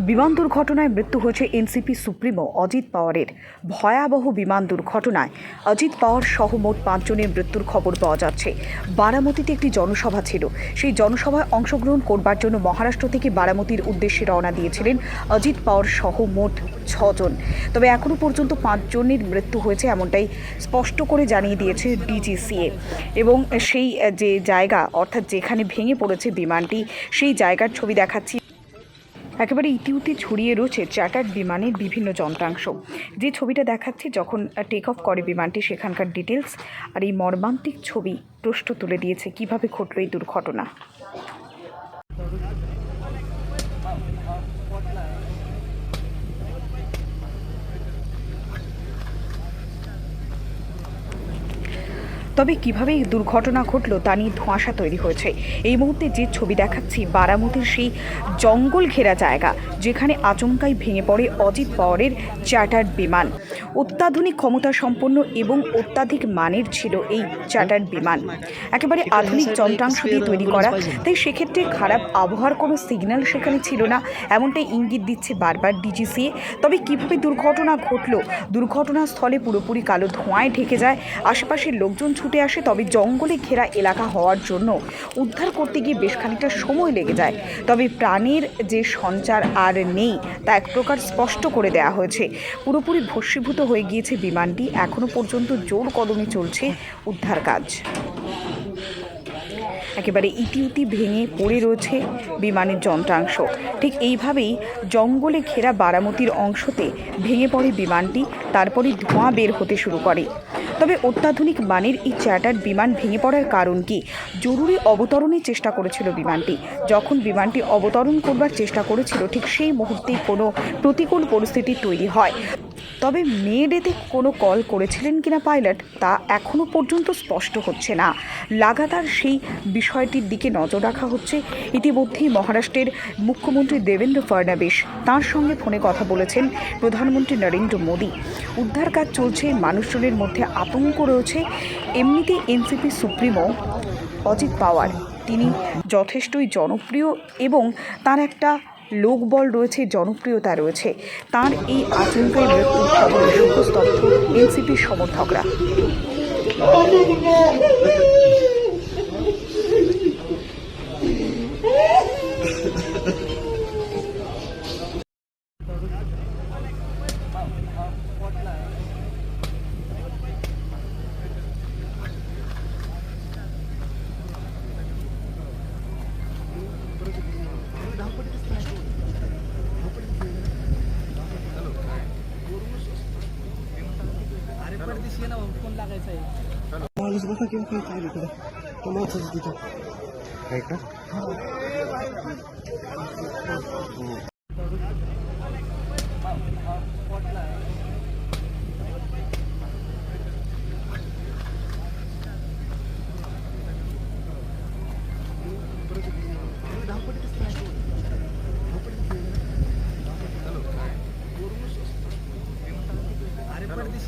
বিমান দুর্ঘটনায় মৃত্যু হয়েছে এনসিপি সুপ্রিমো অজিত পাওয়ারের। ভয়াবহ বিমান দুর্ঘটনায় অজিত পাওয়ার সহ মোট পাঁচজনের মৃত্যুর খবর পাওয়া যাচ্ছে। বারামতিতে একটি জনসভা ছিল। সেই জনসভায় অংশগ্রহণ করবার জন্য মহারাষ্ট্র থেকে বারামতির উদ্দেশ্যে রওনা দিয়েছিলেন অজিত পাওয়ার সহ মোট ছজন। তবে এখনও পর্যন্ত পাঁচজনের মৃত্যু হয়েছে এমনটাই স্পষ্ট করে জানিয়ে দিয়েছে ডিজিসিএ। এবং সেই, যে জায়গা, অর্থাৎ যেখানে ভেঙে পড়েছে বিমানটি, সেই জায়গার ছবি দেখাচ্ছি। একেবারে ইতিউতি ছড়িয়ে রয়েছে চ্যাটার্ড বিমানের বিভিন্ন যন্ত্রাংশ। যে ছবিটা দেখাচ্ছি যখন টেক অফ করে বিমানটি, সেখানকার ডিটেলস আর এই মর্মান্তিক ছবি প্রশ্ন তুলে দিয়েছে, কীভাবে ঘটল এই দুর্ঘটনা? তবে কীভাবে এই দুর্ঘটনা ঘটলো তা নিয়ে ধোঁয়াশা তৈরি হয়েছে। এই মুহূর্তে যে ছবি দেখাচ্ছি বারামতির সেই জঙ্গল ঘেরা জায়গা যেখানে আচমকাই ভেঙে পড়ে অজিত পাওয়ারের চার্টার্ড বিমান। অত্যাধুনিক ক্ষমতা সম্পন্ন এবং অত্যাধিক মানের ছিল এই চার্টার্ড বিমান। একেবারে আধুনিক যন্ত্রাংশ দিয়ে তৈরি করা। তাই সেক্ষেত্রে খারাপ আবহাওয়ার কোনো সিগন্যাল সেখানে ছিল না এমনটাই ইঙ্গিত দিচ্ছে বারবার ডিজিসিএ। তবে কীভাবে দুর্ঘটনা ঘটলো দুর্ঘটনাস্থলে পুরোপুরি কালো ধোঁয়ায় ঢেকে যায় আশেপাশের লোকজন ছুটে আসে তবে জঙ্গলে ঘেরা এলাকা হওয়ার জন্য উদ্ধার করতে গিয়ে বেশ খানিকটা সময় লেগে যায়। তবে প্রাণের যে সঞ্চার আর নেই, তা এক প্রকার স্পষ্ট করে দেওয়া হয়েছে। পুরোপুরি ভস্মীভূত হয়ে গিয়েছে বিমানটি। এখনও পর্যন্ত জোর কদমে চলছে উদ্ধার কাজ। একেবারে ইতিউতি ভেঙে পড়ে রয়েছে বিমানের যন্ত্রাংশ। ঠিক এইভাবেই জঙ্গলে ঘেরা বারামতির অংশতে ভেঙে পড়ে বিমানটি তারপরে ধোঁয়া বের হতে শুরু করে। তবে অত্যাধুনিক মানের এই চ্যাটার বিমান ভেঙে পড়ার কারণ কি? জরুরি অবতরণের চেষ্টা করেছিল বিমানটি। যখন বিমানটি অবতরণ করবার চেষ্টা করেছিল, ঠিক সেই মুহূর্তে কোনো প্রতিকূল পরিস্থিতি তৈরি হয়। তবে মে ডেতে কোনো কল করেছিলেন কিনা পাইলট, তা এখনও পর্যন্ত স্পষ্ট হচ্ছে না। লাগাতার সেই বিষয়টির দিকে নজর রাখা হচ্ছে ইতিমধ্যেই মহারাষ্ট্রের মুখ্যমন্ত্রী দেবেন্দ্র ফডনাবিস তার সঙ্গে ফোনে কথা বলেছেন প্রধানমন্ত্রী নরেন্দ্র মোদী। উদ্ধার কাজ চলছে, মানুষজনের মধ্যে আতঙ্ক রয়েছে। এমনিতেই এনসিপি সুপ্রিমো অজিত পাওয়ার। তিনি যথেষ্টই জনপ্রিয় এবং তার একটা লোকবল রয়েছে জনপ্রিয়তা রয়েছে। তার এই আচমকাই মৃত্যুর খবরে শোকস্তব্ধ এনসিপির সমর্থকরা। आहे ना फोन लागायचा आहे. माणूस बघा किंवा काही काय इकडे तो माणसाचं तिथं. आहे का? अरे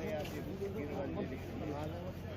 Hayati Bilal Vaziri.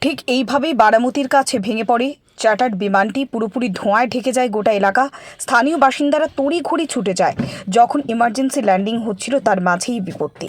ঠিক এইভাবেই বারামতির কাছে ভেঙে পড়ে। চার্টার্ড বিমানটি পুরোপুরি ধোঁয়ায় ঢেকে যায় গোটা এলাকা। স্থানীয় বাসিন্দারা তড়িঘড়ি ছুটে যায়। যখন ইমার্জেন্সি ল্যান্ডিং হচ্ছিল, তার মাঝেই বিপত্তি।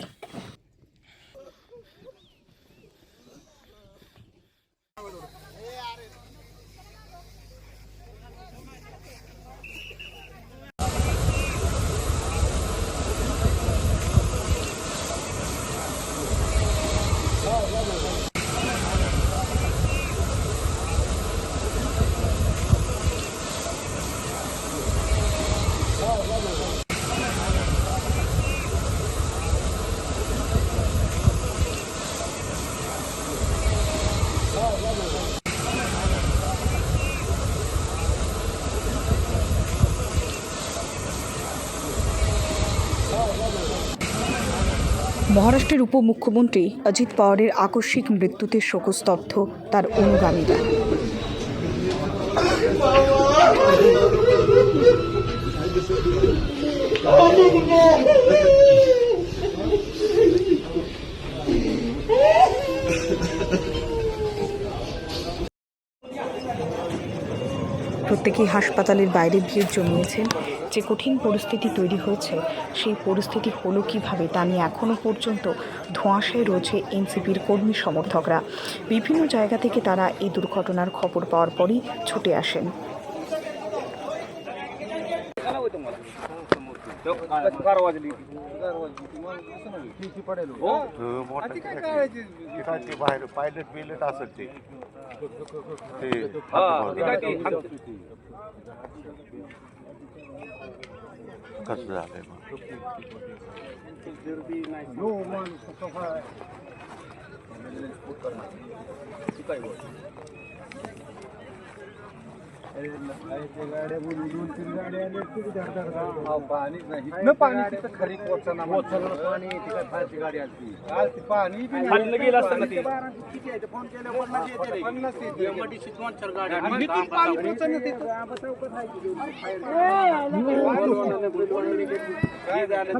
মহারাষ্ট্রের উপমুখ্যমন্ত্রী অজিত পাওয়ারের আকস্মিক মৃত্যুতে শোকস্তব্ধ তার অনুগামীরা। প্রত্যেকেই হাসপাতালের বাইরে ভিড় জমিয়েছেন। যে কঠিন পরিস্থিতি তৈরি হয়েছে, সেই পরিস্থিতি হলো কীভাবে তা নিয়ে এখনও পর্যন্ত ধোঁয়াশায় রয়েছে এনসিপির কর্মী সমর্থকরা। বিভিন্ন জায়গা থেকে তারা এই দুর্ঘটনার খবর পাওয়ার পরই ছুটে আসেন। तिकडचे बाहेर पायलट बिलट असेल ते ते कसं झालंय मग पाणी पाणी खरी पोचना पाणी तिकडे गाडी आली काल ती पाणी खाली गेलं असतं ना ते? फ़ोन केल्यावर पन्नास पाणी पोचन काय झालं?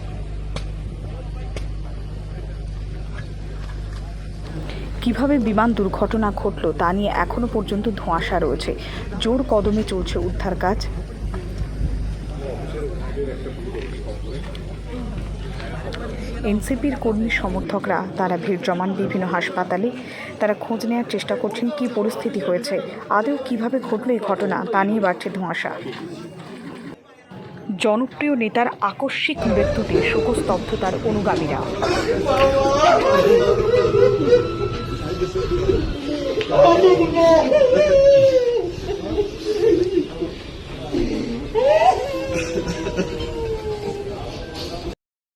কীভাবে বিমান দুর্ঘটনা ঘটল তা নিয়ে এখনও পর্যন্ত ধোঁয়াশা রয়েছে। জোর কদমে চলছে উদ্ধার কাজ। এনসিপির কর্মী সমর্থকরা, তারা ভিড় জমান বিভিন্ন হাসপাতালে। তারা খোঁজ নেওয়ার চেষ্টা করছেন কী পরিস্থিতি হয়েছে, আদৌ কীভাবে ঘটলো এই ঘটনা, তা নিয়ে বাড়ছে ধোঁয়াশা। জনপ্রিয় নেতার আকস্মিক মৃত্যুতে শোকস্তব্ধতার অনুগামীরা। Oh,